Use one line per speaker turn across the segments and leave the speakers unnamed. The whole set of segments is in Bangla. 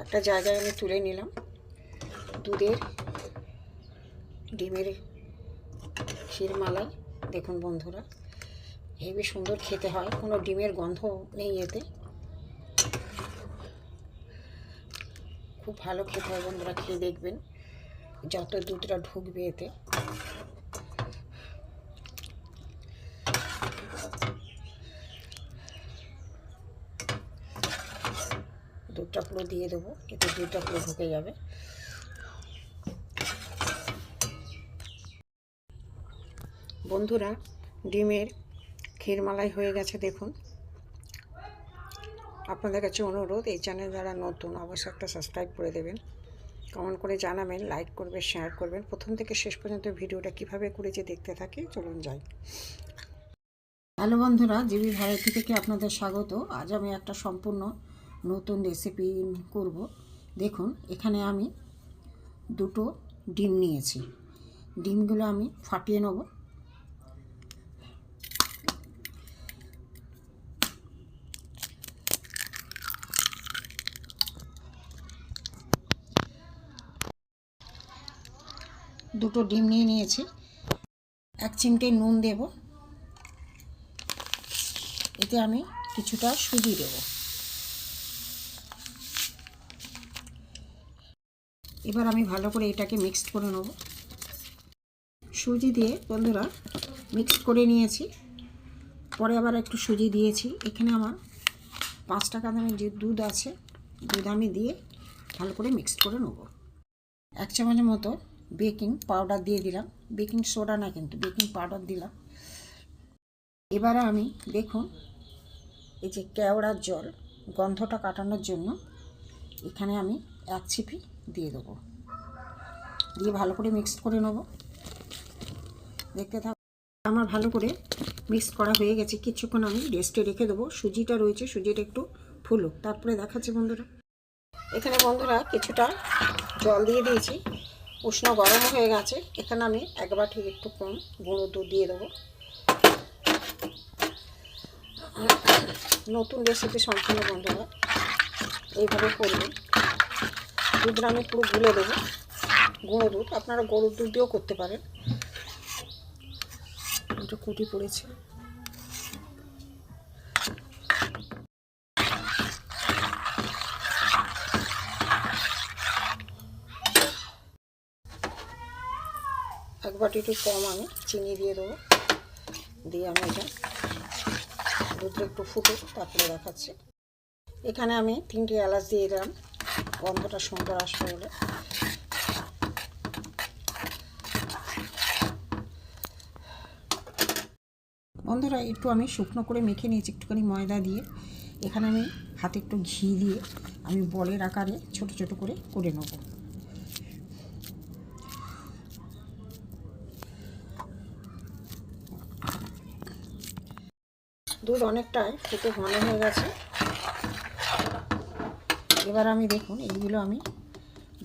একটা জায়গায় আমি তুলে নিলাম। দুধের ডিমের ক্ষীরমালাই দেখুন বন্ধুরা, হেবি সুন্দর খেতে হয়, কোনো ডিমের গন্ধ নেই এতে। খুব ভালো খেতে হয় বন্ধুরা, খেয়ে দেখবেন, যত দুধটা ঢুকবে এতে। পুরো দিয়ে দেবো, এতে দুধটা পুরো ঢুকে যাবে। বন্ধুরা, ডিমের ক্ষীরমালাই হয়ে গেছে, দেখুন। আপনাদের কাছে অনুরোধ, এই চ্যানেল যারা নতুন, অবশ্যই একটা সাবস্ক্রাইব করে দেবেন। কমেন্ট করে জানাবেন, লাইক করবেন, শেয়ার করবেন। প্রথম থেকে শেষ পর্যন্ত ভিডিওটা কীভাবে করেছে দেখতে থাকি, চলুন যাই। হ্যালো বন্ধুরা, জিবি ভারতী থেকে আপনাদের স্বাগত। আজ আমি একটা সম্পূর্ণ নতুন রেসিপি করব। দেখুন, এখানে আমি দুটো ডিম নিয়েছি। ডিমগুলো আমি ফাটিয়ে নেব। দুটো ডিম নিয়ে নিয়েছি। এক চিমটে নুন দেব। এতে আমি কিছুটা সুজি দেব। এবার আমি ভালো করে এটাকে মিক্সড করে নেব। সুজি দিয়ে বন্ধুরা মিক্সড করে নিয়েছি। পরে আবার একটু সুজি দিয়েছি। এখানে আমার পাঁচ টাকা দামের যে দুধ আছে, দুধ আমি দিয়ে ভালো করে মিক্সড করে নেব। এক চামচের মতো বেকিং পাউডার দিয়ে দিলাম। বেকিং সোডা না কিন্তু বেকিং পাউডার দিলাম। এবারে আমি দেখুন, এই যে কেওড়ার জল গন্ধটা কাটানোর জন্য এখানে আমি এক ছিপি দিয়ে দেবো। দিয়ে ভালো করে মিক্সড করে নেব। দেখতে থাক, আমার ভালো করে মিক্স করা হয়ে গেছে। কিছুক্ষণ আমি রেস্টে রেখে দেবো। সুজিটা রয়েছে, সুজিটা একটু ফুলুক। তারপরে দেখাচ্ছি বন্ধুরা। এখানে বন্ধুরা কিছুটা জল দিয়ে দিয়েছি। উষ্ণ গরম হয়ে গেছে। এখানে আমি একবার ঠিক একটু কম গুঁড়ো দুধ দিয়ে দেবো। নতুন রেসিপি সম্পূর্ণ বন্ধুরা, এইভাবে করবেন। দুধটা আমি পুরো গুলে দেবো। গুঁড়ো দুধ। আপনারা গরুর দুধ দিয়েও করতে পারেন। একটু কুটি পড়েছে। এক বাটি একটু কম আমি চিনি দিয়ে দেবো। দিয়ে আমি এটা দুধটা একটু ফুটে তারপরে দেখাচ্ছি। এখানে আমি তিনটি এলাচ দিয়ে দিলাম। গন্ধটা সুন্দর আসবে বলে। বন্ধুরা, একটু আমি শুকনো করে মেখে নিয়েছি, একটুখানি ময়দা দিয়ে। এখানে আমি হাতে একটু ঘি দিয়ে আমি বলের আকারে ছোট ছোট করে করে নেব। দুধ অনেকটাই খেতে ঘন হয়ে গেছে। এবার আমি দেখুন, এইগুলো আমি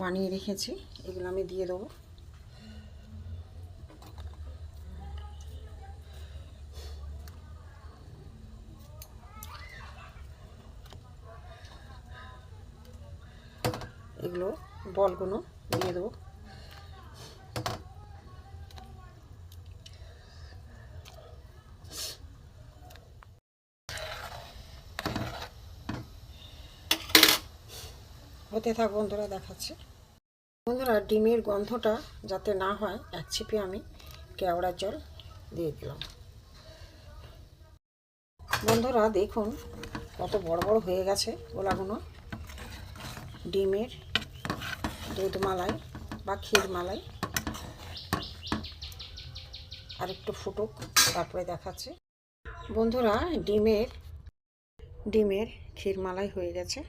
বানিয়ে রেখেছি। এগুলো আমি দিয়ে দেবো। এগুলো বলগুলো দিয়ে দেবো। হতে থাক বন্ধুরা, দেখাচ্ছে। বন্ধুরা, ডিমের গন্ধটা যাতে না হয়, এক ছিপে আমি কেওড়ার জল দিয়ে দিলাম। বন্ধুরা, দেখুন কত বড় বড় হয়ে গেছে গোলাগুলো ডিমের দুধ মালাই বা ক্ষীর মালাই আর একটু ফুটুক, তারপরে দেখাচ্ছে। বন্ধুরা, ডিমের ডিমের ক্ষীর মালাই হয়ে গেছে।